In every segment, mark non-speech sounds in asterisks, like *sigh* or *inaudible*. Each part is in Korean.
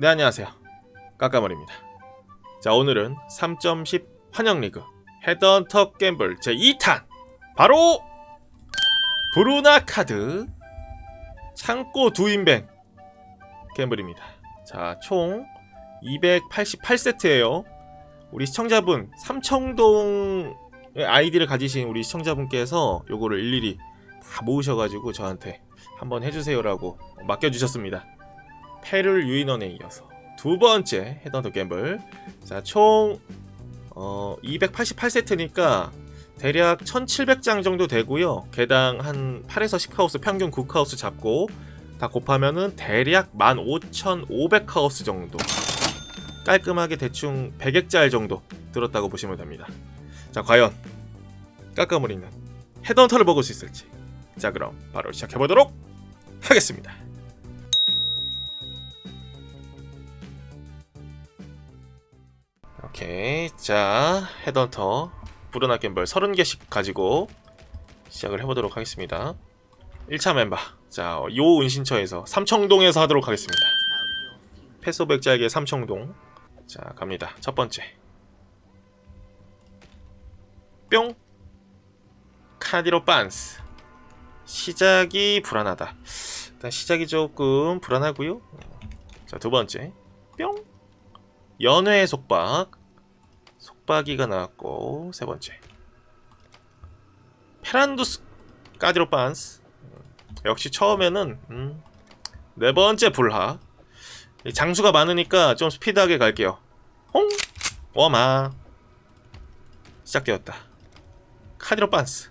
네 안녕하세요. 까까머리입니다. 자 오늘은 3.10 환영리그 헤드헌터 갬블 제2탄! 바로 브루나 카드 창고 두인뱅 갬블입니다. 자총 288세트예요. 우리 시청자분 삼청동 아이디를 가지신 우리 시청자분께서 요거를 일일이 다 모으셔가지고 저한테 한번 해주세요라고 맡겨주셨습니다 페를 유인원에 이어서 두 번째 헤드헌터 갬블. 자총 어, 288세트니까 대략 1700장 정도 되고요. 개당 한 8에서 10카우스 평균 9카우스 잡고 다 곱하면은 대략 15,500카우스 정도. 깔끔하게 대충 100엑짤 정도 들었다고 보시면 됩니다. 자 과연 깎아물리는 헤드헌터를 먹을 수 있을지. 자 그럼 바로 시작해보도록 하겠습니다 오케이. 자 헤드헌터. 부르나 갬벌 30개씩 가지고 시작을 해보도록 하겠습니다. 1차 멤버. 자요 은신처에서 삼청동에서 하도록 하겠습니다. 패소백자에게 삼청동. 자 갑니다. 첫 번째. 뿅. 카디로 빤스. 시작이 불안하다. 일단 시작이 조금 불안하고요. 자 두 번째. 뿅. 연회의 속박 속박이가 나왔고 세 번째. 페란두스 까디로 빤스. 역시 처음에는 음, 네 번째 불하 이 장수가 많으니까 좀 스피드하게 갈게요. 홍! 워마. 시작되었다. 카디로 빤스.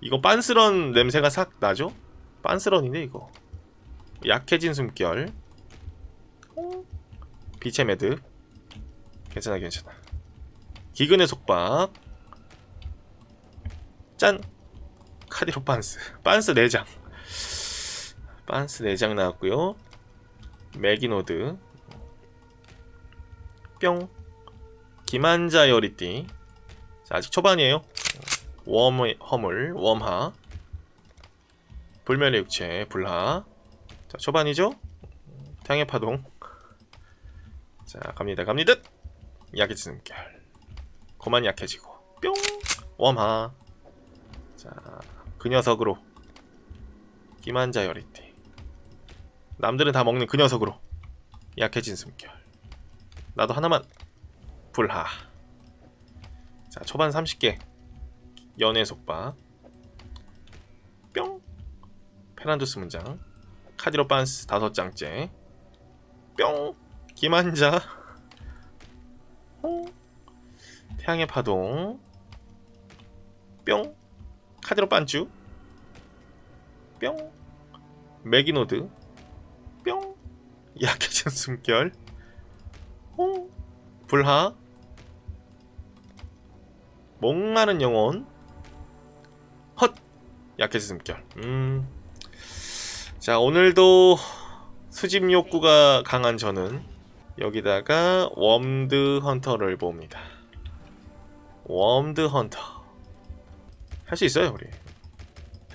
이거 빤스런 냄새가 싹 나죠? 빤스런인데 이거. 약해진 숨결. 홍. 빛의 매듭. 괜찮아 괜찮아 기근의 속박. 짠. 카디로 빤스. 빤스 4장. 빤스 4장 나왔고요. 메기노드. 뿅. 기만자 여리띠. 자, 아직 초반이에요. 웜 허물 웜하. 불멸의 육체 불하. 자 초반이죠? 태양의 파동. 자 갑니다 갑니다. 약해진 숨결 그만 약해지고. 뿅. 웜하. 자그 녀석으로. 기만자 여리띠 남들은 다 먹는 그 녀석으로. 약해진 숨결. 나도 하나만 불하. 자 초반 30개. 연애 속박 뿅. 페란두스 문장. 카디로 빤스 다섯 장째. 뿅. 기만자 태양의 파동. 뿅. 카디로 빤쭈 뿅. 메기노드. 뿅. 약해진 숨결. 홍 불하. 목마른 영혼. 헛. 약해진 숨결. 음자 오늘도 수집 욕구가 강한 저는 여기다가 웜드 헌터를 봅니다 웜드 헌터. 할 수 있어요 우리.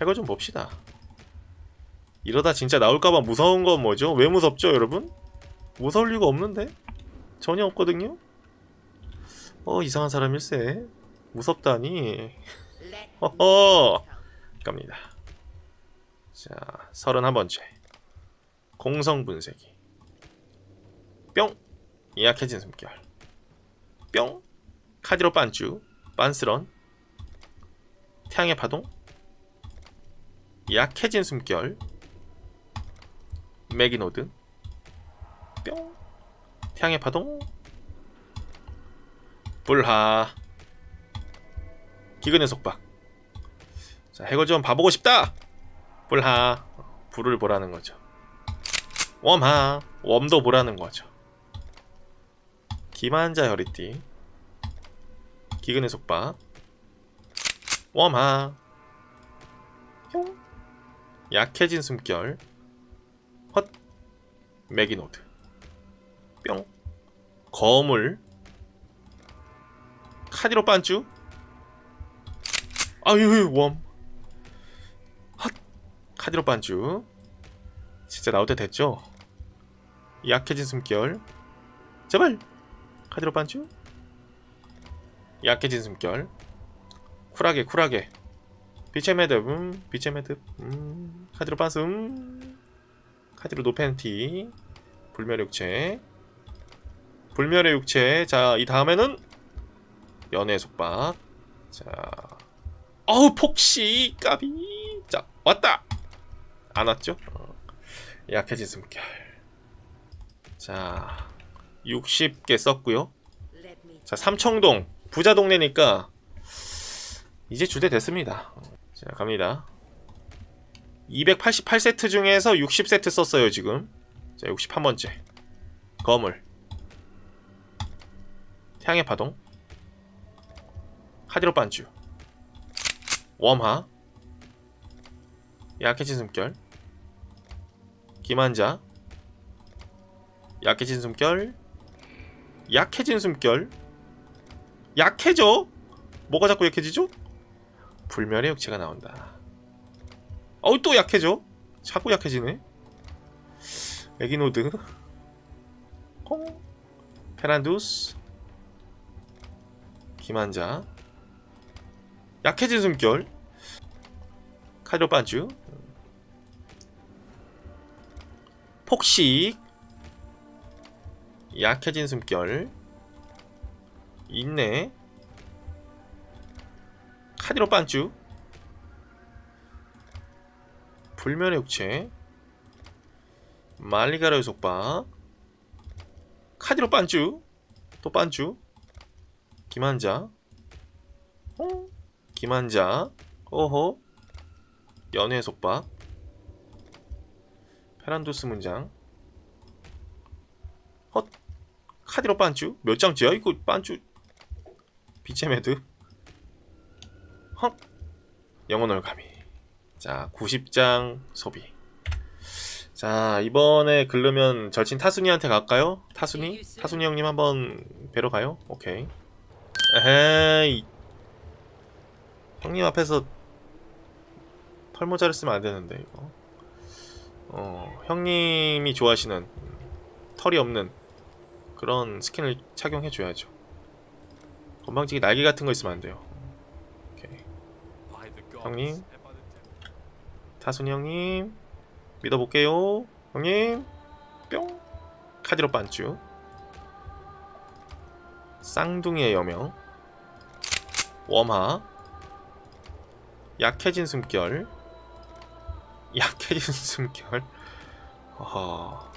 해거 좀 봅시다. 이러다 진짜 나올까봐 무서운 건 뭐죠? 왜 무섭죠 여러분? 무서울 리가 없는데? 전혀 없거든요? 어 이상한 사람일세. 무섭다니. 허허 갑니다. 자 31번째. 공성분쇄기. 뿅! 약해진 숨결. 뿅 카디로 빤쭈 빤스런 태양의 파동 약해진 숨결 메기노드 뿅 태양의 파동 불하 기근의 속박. 자 해골 좀 봐보고 싶다! 불하 불을 보라는 거죠. 웜하 웜도 보라는 거죠. 기만자 허리띠 기근의 속박. 웜하. 뿅 약해진 숨결. 헛. 메기노드. 뿅. 거물. 카디로 빤쭈 아유 웜. 헛. 카디로 빤쭈 진짜 나올 때 됐죠? 약해진 숨결. 제발! 카드로 반주 약해진 숨결. 쿨하게 쿨하게. 빛의 매듭 음, 빛의 매듭 음, 카드로 반스 음, 카드로 노팬티. 불멸의 육체. 불멸의 육체. 자 이 다음에는 연애 속박. 자 어우 폭시. 까비. 자 왔다. 안 왔죠? 어, 약해진 숨결. 자 60개 썼고요. 자 삼청동 부자 동네니까 이제 주대 됐습니다. 자 갑니다. 288세트 중에서 60세트 썼어요 지금. 자 61번째. 거물. 태양의 파동. 카디로 반주. 웜하. 약해진 숨결. 기만자. 약해진 숨결. 약해진 숨결 약해져? 뭐가 자꾸 약해지죠? 불멸의 육체가 나온다. 어우 또 약해져? 자꾸 약해지네. 에기노드. 콩. 페란두스. 기만자. 약해진 숨결. 카드로 반주. 폭식. 약해진 숨결 있네. 카디로 반주. 불멸의 육체. 말리가르의 속박 카디로 반주. 또 반주. 김한자. 어? 김한자. 오호 연애 속박 페란도스 문장. 헛. 카디로 반주. 몇 장째야? 이거 반주 빛의 매듭 헛 영혼을 감히 자 90장 소비. 자 이번에 글르면 절친 타순이한테 갈까요? 타순이? 타순이 형님 한번 뵈러 가요? 오케이. 에헤이. 형님 앞에서 털모자를 쓰면 안 되는데 이거. 어 형님이 좋아하시는 털이 없는 그런 스킨을 착용해 줘야죠 건방지게 날개 같은 거 있으면 안 돼요. 오케이. 형님. 타순이 형님. 믿어볼게요. 형님. 뿅. 카디로 반주. 쌍둥이의 여명. 웜하. 약해진 숨결. 약해진 *laughs* 숨결. 어허.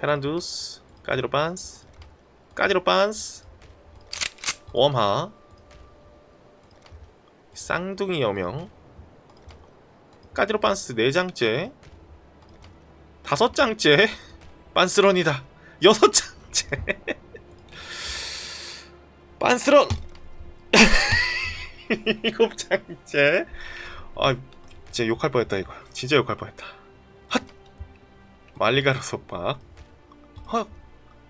페란두스. 까디로 반스. 까디로 반스 웜하. 쌍둥이 여명. 까디로 반스 4장째. 다섯 장째. *laughs* 빤스런이다. 여섯 장째. *laughs* 빤스런. *laughs* 일곱 장째. 아 진짜 욕할 뻔했다 이거. 진짜 욕할 뻔했다. 핫! 말리가루 속박 헛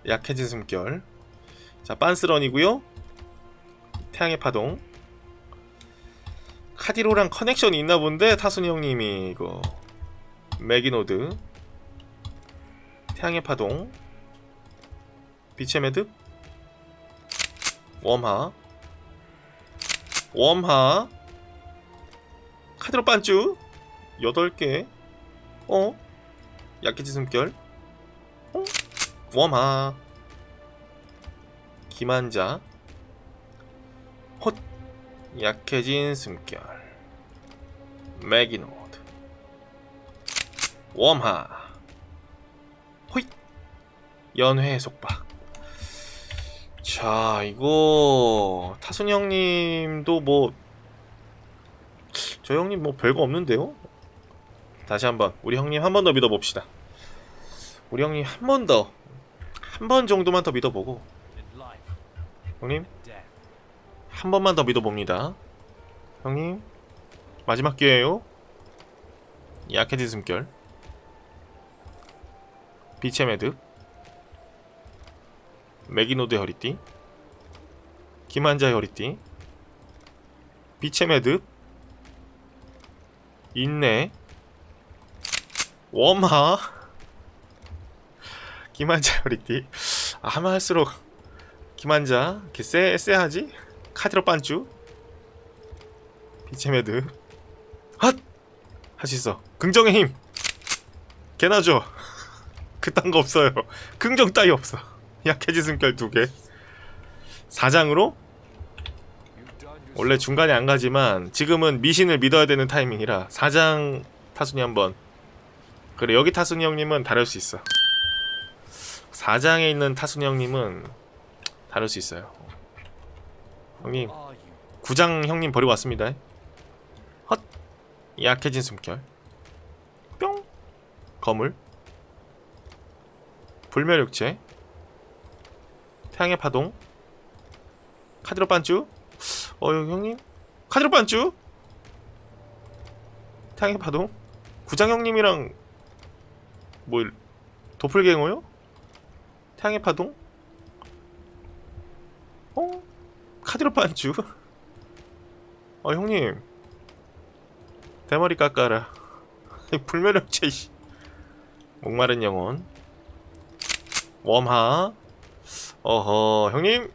약해진 숨결. 자 빤스런이고요 태양의 파동. 카디로랑 커넥션이 있나 본데 타순이 형님이 이거 매기노드. 태양의 파동. 빛의 매듭 웜하. 웜하. 카드로 반주. 8개. 어? 약해진 숨결. 어? 웜하. 기만자. 헛 약해진 숨결. 매기노드 웜하. 호잇. 연회 속박. 자 이거 타순 형님도 뭐 저 형님 뭐 별거 없는데요? 다시 한번 우리 형님 한 번 더 믿어봅시다. 우리 형님 한 번 더 한 번 정도만 더 믿어보고. 형님 한 번만 더 믿어봅니다. 형님 마지막 기회예요. 약해진 숨결. 빛의 매듭. 메기노드의 허리띠. 김한자의 허리띠. 빛의 매듭. 인내. 웜하. *laughs* 김한자 우리띠. 아, 하면 할수록 김한자 이렇게 쎄, 쎄하지? 카드로 반쭈 비체메드. 핫! 할 수 있어. 긍정의 힘! 개나죠 *laughs* 그딴 거 없어요. 긍정 따위 없어. 약해진 숨결 두개. 4장으로? 원래 중간에 안 가지만 지금은 미신을 믿어야 되는 타이밍이라 4장 타순이 한번. 그래 여기 타순이 형님은 다를 수 있어. 4장에 있는 타순이 형님은 다를 수 있어요 형님 9장 형님 버리고 왔습니다. 헛 약해진 숨결. 뿅. 거물. 불멸육체. 태양의 파동. 카드로 반쭈 어 형님. 카드로 반쭈 태양의 파동. 구장 형님이랑 뭐 도플갱어요? 태양의 파동? 어? 카드로 반쭈? 어 형님. 대머리 깎아라. 불멸력체 씨. 목마른 영혼. 웜하. 어허 형님.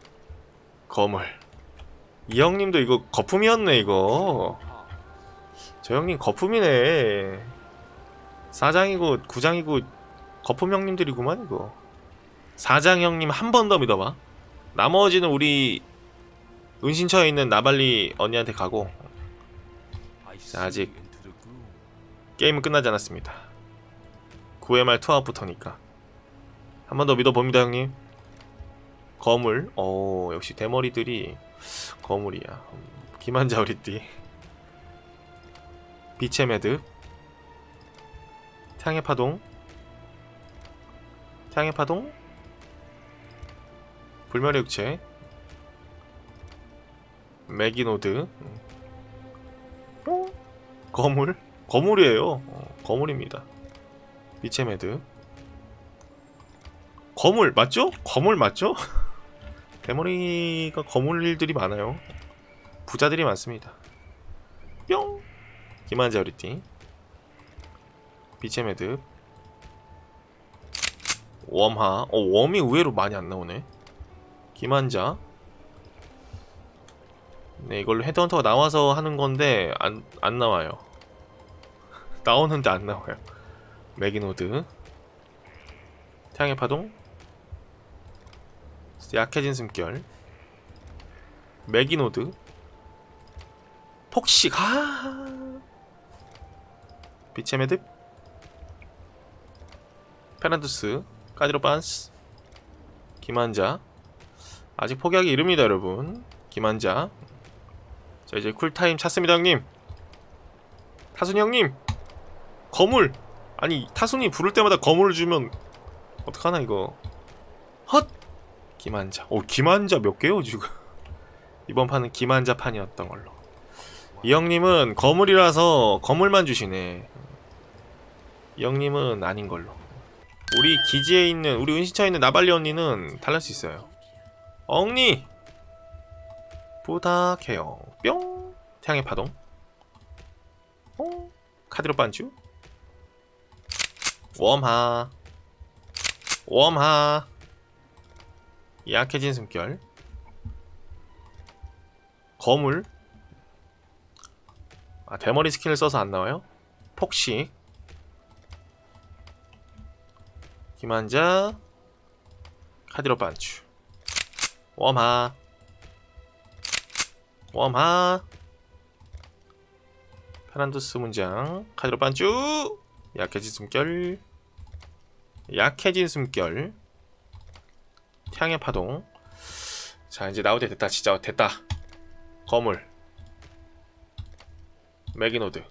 거물. 이 형님도 이거 거품이었네 이거. 저 형님 거품이네. 사장이고 구장이고 거품 형님들이구만 이거. 사장 형님 한 번 더 믿어봐. 나머지는 우리 은신처에 있는 나발리 언니한테 가고 자, 아직 게임은 끝나지 않았습니다. 9회 말 투아웃부터니까. 한 번 더 믿어봅니다 형님. 거물. 어 역시 대머리들이 거물이야. 김한자 우리띠. 빛의 매듭. 태양의 파동. 태양의 파동. 불멸의 육체 매기노드. 어? 거물? 거물이에요. 어, 거물입니다. 매듭 거물 맞죠? 거물 맞죠? *laughs* 대머리가 거물 일들이 많아요. 부자들이 많습니다. 뿅! 빛의 매듭 웜하. 어 웜이 의외로 많이 안 나오네. 김한자 네 이걸로 헤드헌터가 나와서 하는 건데 안, 안 나와요. *laughs* 나오는데 안 나와요. 매기노드. 태양의 파동. 약해진 숨결. 매기노드. 폭식. 아! 빛의 매듭. 페란두스. 까디로반스. 김한자. 아직 포기하기 이릅니다 여러분. 김한자 자 이제 쿨타임 찾습니다 형님. 타순이 형님 거물. 아니 타순이 부를 때마다 거물을 주면 어떡하나 이거? 헛! 김한자. 오 김한자 몇 개요 지금? *laughs* 이번 판은 김한자 판이었던 걸로. 이 형님은 거물이라서 거물만 주시네. 이 형님은 아닌 걸로. 우리 기지에 있는 우리 은신처에 있는 나발리 언니는 달랄 수 있어요. 엉니 부탁해요. 뿅. 태양의 파동. 어? 카드로 반주 웜하. 웜하. 약해진 숨결. 거물. 아 대머리 스킨을 써서 안 나와요? 폭식. 김한자. 카드로 반주 웜하 웜하. 페란두스 문장. 카드로 반주. 약해진 숨결. 약해진 숨결. 태양의 파동. 자 이제 때 됐다. 진짜 됐다. 거물. 매기노드.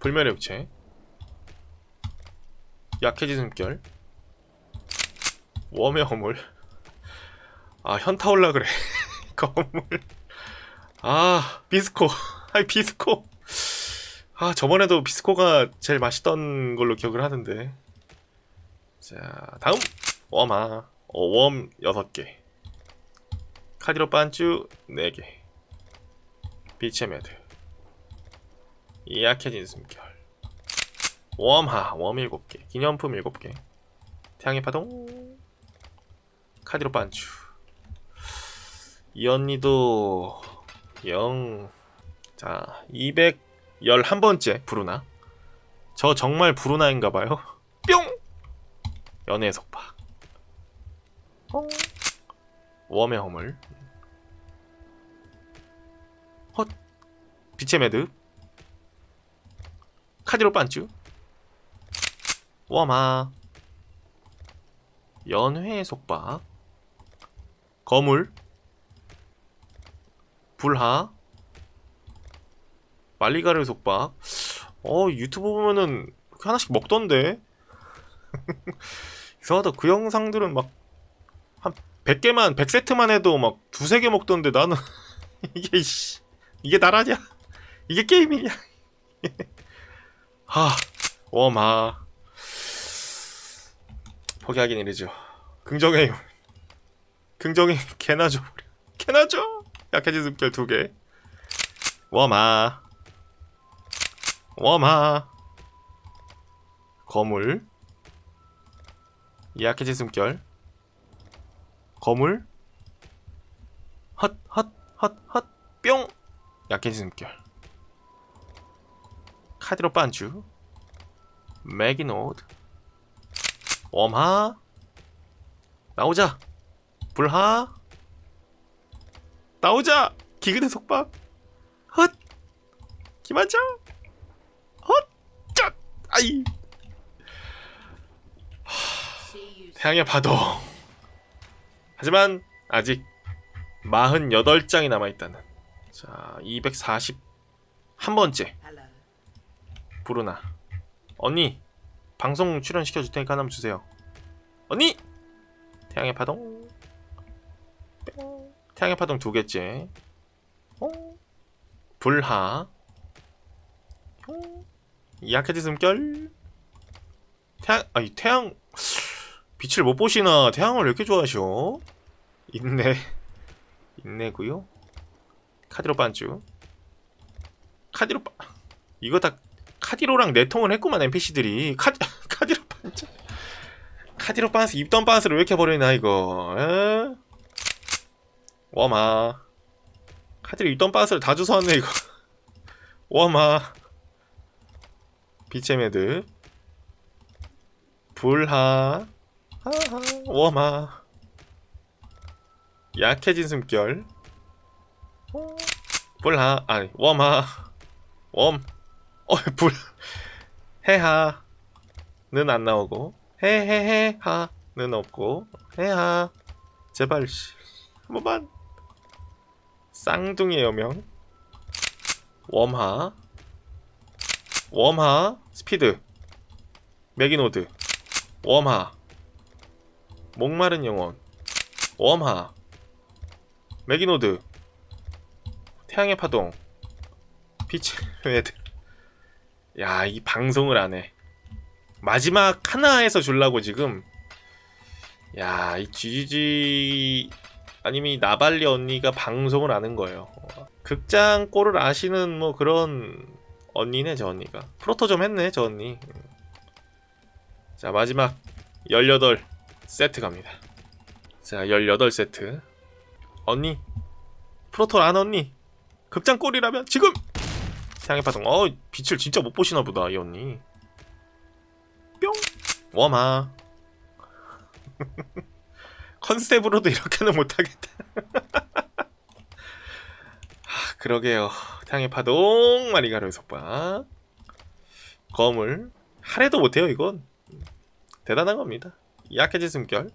불멸의 육체. 약해진 숨결. 웜의 허물. 아 현타 올라 그래 거물. 아 비스코. *laughs* 아이 비스코. 아 저번에도 비스코가 제일 맛있던 걸로 기억을 하는데. 자 다음. 웜아 어, 웜 6개. 카디로 반쭈 4개. 빛의 매드. 약해진 숨결. 웜하 웜 7개. 기념품 7개. 태양의 파동. 카디로 반주 이 언니도 0 자, 211번째 브루나. 저 정말 브루나인가 봐요. *laughs* 뿅! 연애 속박. 어? 웜의 허물. 헛. 빛의 매듭. 카디로 반쭈. 웜아. 연회의 속박. 거물. 불하. 말리가르 속박. 어 유튜브 보면은 하나씩 먹던데. *laughs* 이상하다. 그 영상들은 막 한 100개만 100세트만 해도 막 두세 개 먹던데 나는 *laughs* 이게 씨 이게 나라냐? 이게 게임이냐? *laughs* 하. 워마. 포기하긴 이르죠. 긍정의 힘. 긍정의 힘 개나 줘. 개나 줘. 약해진 습결 두 개. 워마. 워마 거물. 약해진 숨결. 거물. 헛헛헛헛. 뿅. 약해진 숨결. 카드로 반주. 매기노드. 웜하. 나오자. 불하 나오자! 기근의 속박! 헛! 김한장 헛! 아이! 태양의 파동 하지만 아직 48장이 남아있다는. 자 241번째. 부르나. 언니 방송 출연시켜줄 테니까 하나만 주세요. 언니! 태양의 파동. 뿅. 태양의 파동 두 개째. 어? 불하. 뿅. 약해진 숨결? 태양 아니 태양 빛을 못 보시나? 태양을 왜 이렇게 좋아하셔? 인내 인내고요. 카디로 반주. 카디로 반 이거 다 카디로랑 내통을 했구만 NPC들이. 카 *laughs* 카디로 반주. 카디로 반스 입던 반스를 왜 이렇게 버리나 이거 에? 워마. 카디로 입던 반스를 다 주워왔네 이거. *laughs* 워마. 매듭 불하. 하하. 워마. 약해진 숨결. 어, 불하. 아니 워마. 웜어 불. 해하는 안 나오고. 해해해하는 없고. 해하. 제발 씨. 한 번만 쌍둥이 여명. 웜하. 웜하 스피드. 매기노드. 웜하. 목마른 영혼. 웜하. 매기노드. 태양의 파동. 빛의 애들 야 이 방송을 안해. 마지막 하나에서 줄라고 지금. 야 이 GG 아니면 이 나발리 언니가 방송을 아는 거예요. 극장 꼴을 아시는 뭐 그런 언니네 저 언니가. 프로토 좀 했네 저 언니. 자 마지막 18 세트 갑니다. 자 18 세트. 언니 프로토 안 언니. 극장 꼴이라면 지금! 태양의 파동. 어 빛을 진짜 못 보시나 보다 이 언니. 뿅! 워마 *laughs* 컨셉으로도 이렇게는 못하겠다. *laughs* 아, 그러게요. 태양의 파동 마리가르 속박. 거물. 하래도 못해요 이건. 대단한 겁니다. 약해진 숨결.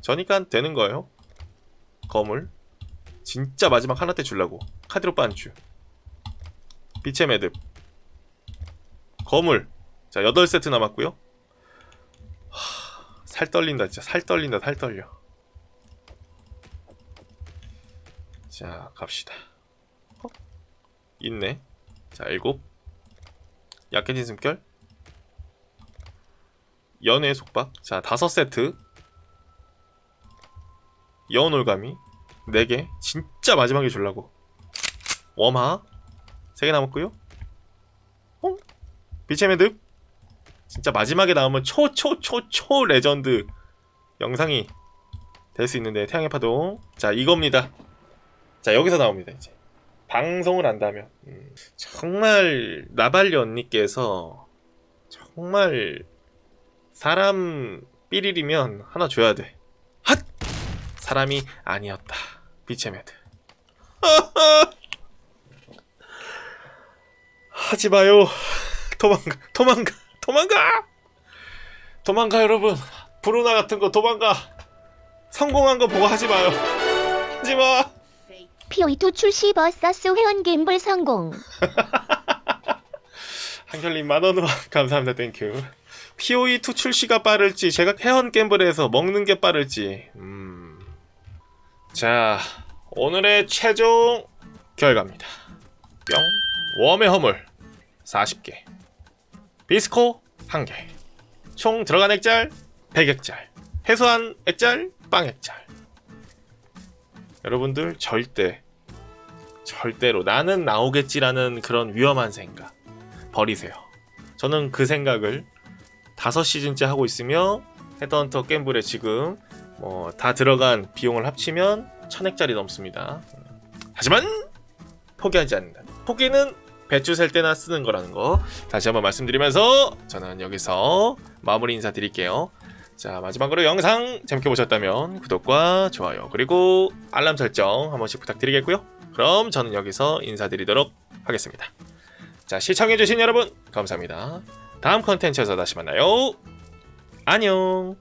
저니까 되는 거예요. 거물. 진짜 마지막 하나 때 줄라고. 카드로 반주. 빛의 매듭. 거물. 자 8세트 남았고요. 하, 살 떨린다 진짜. 살 떨린다 살 떨려 자 갑시다. 어? 있네. 자 일곱. 약해진 숨결. 연애 속박. 자 다섯 세트. 여운 올가미. 4개. 진짜 마지막에 줄라고. 웜하. 3개 남았고요. 어? 빛의 매듭 진짜 마지막에 나오면 초 초 초 초 레전드 영상이 될 수 있는데 태양의 파동. 자 이겁니다 자 여기서 나옵니다 이제. 방송을 한다면. 음, 정말 나발리 언니께서 정말 사람 삐리리면 하나 줘야 돼. 핫! 사람이 아니었다. 비체 매드 *laughs* 하지 마요. 도망가 도망가 도망가! 도망가 여러분. 브루나 같은 거 도망가. 성공한 거 보고 하지 마요. 하지 마 POE2 출시 버서스 회원 갬블 성공. *laughs* 한결님 만원으로 *laughs* 감사합니다. 땡큐 POE2 출시가 빠를지 제가 회원 갬블에서 먹는 게 빠를지. 음. 자 오늘의 최종 결과입니다. 뿅. 웜의 허물. 40개. 비스코 1개. 총 들어간 액잘 100액잘 해소한 액잘 빵액잘 여러분들 절대 절대로 나는 나오겠지라는 그런 위험한 생각 버리세요. 저는 그 생각을 다섯 시즌째 하고 있으며 헤드헌터 겜블에 지금 뭐 다 들어간 비용을 합치면 천액짜리 넘습니다. 하지만 포기하지 않는다. 포기는 배추 셀 때나 쓰는 거라는 거 다시 한번 말씀드리면서 저는 여기서 마무리 인사 드릴게요. 자 마지막으로 영상 재밌게 보셨다면 구독과 좋아요 그리고 알람 설정 한 번씩 부탁드리겠고요. 그럼 저는 여기서 인사드리도록 하겠습니다. 자, 시청해주신 여러분, 감사합니다. 다음 컨텐츠에서 다시 만나요. 안녕.